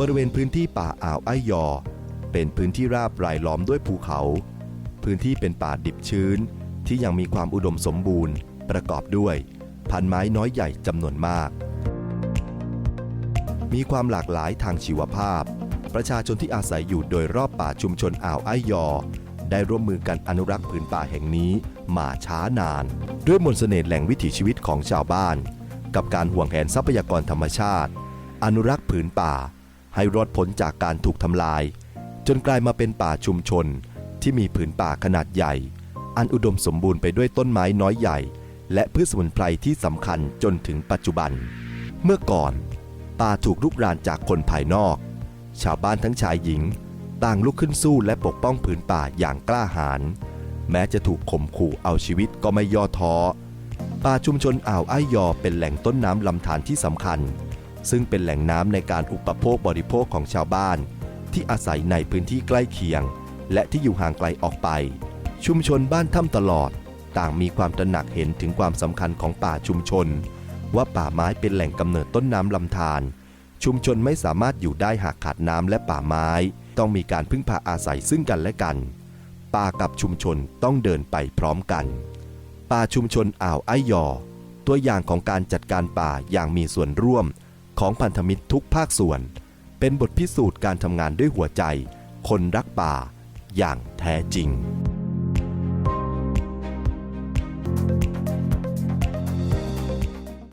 บริเวณพื้นที่ป่าอ่าวไอยอ เป็นพื้นที่ราบรายล้อมด้วยภูเขา พื้นที่เป็นป่าดิบชื้น ที่ยังมีความอุดมสมบูรณ์ ประกอบด้วยพันไม้น้อยใหญ่จำนวนมาก มีความหลากหลายทางชีวภาพ ประชาชนที่อาศัยอยู่โดยรอบป่าชุมชนอ่าวไอยอ ได้ร่วมมือกันอนุรักษ์ผืนป่าแห่งนี้มาช้านาน ด้วยมนต์เสน่ห์แหล่งวิถีชีวิตของชาวบ้าน กับการห่วงแหนทรัพยากรธรรมชาติ อนุรักษ์ผืนป่า ให้รอดพ้นจากการถูกทำลาย จนกลายมาเป็นป่าชุมชนที่มีผืนป่าขนาดใหญ่ อันอุดมสมบูรณ์ไปด้วยต้นไม้น้อยใหญ่ และพืชสมุนไพรที่สำคัญจนถึงปัจจุบัน เมื่อก่อน ป่าถูกลุกรานจากคนภายนอก ชาวบ้านทั้งชายหญิงต่างลุกขึ้นสู้และปกป้องผืนป่าอย่างกล้าหาญแม้จะถูกข่มขู่เอาชีวิตก็ไม่ย่อท้อป่าชุมชนอ่าวไอ้ยอเป็นแหล่งต้นน้ำลำธารที่สำคัญ ซึ่งเป็นแหล่งน้ำในการอุปโภคบริโภคของชาวบ้าน ที่อาศัยในพื้นที่ใกล้เคียง และที่อยู่ห่างไกลออกไป ชุมชนบ้านถ้ำตลอด ต่างมีความตระหนักเห็นถึงความสำคัญของป่าชุมชน ว่าป่าไม้เป็นแหล่งกำเนิดต้นน้ำลำธารชุมชนไม่สามารถอยู่ได้หากขาดน้ำและป่าไม้ ต้องมีการพึ่งพาอาศัยซึ่งกันและกัน ป่ากับชุมชนต้องเดินไปพร้อมกัน ป่าชุมชนอ่าวไอยอ ตัวอย่างของการจัดการป่าอย่างมีส่วนร่วม ของพันธมิตรทุกภาคส่วน เป็นบทพิสูจน์การทำงานด้วยหัวใจ คนรักป่าอย่างแท้จริง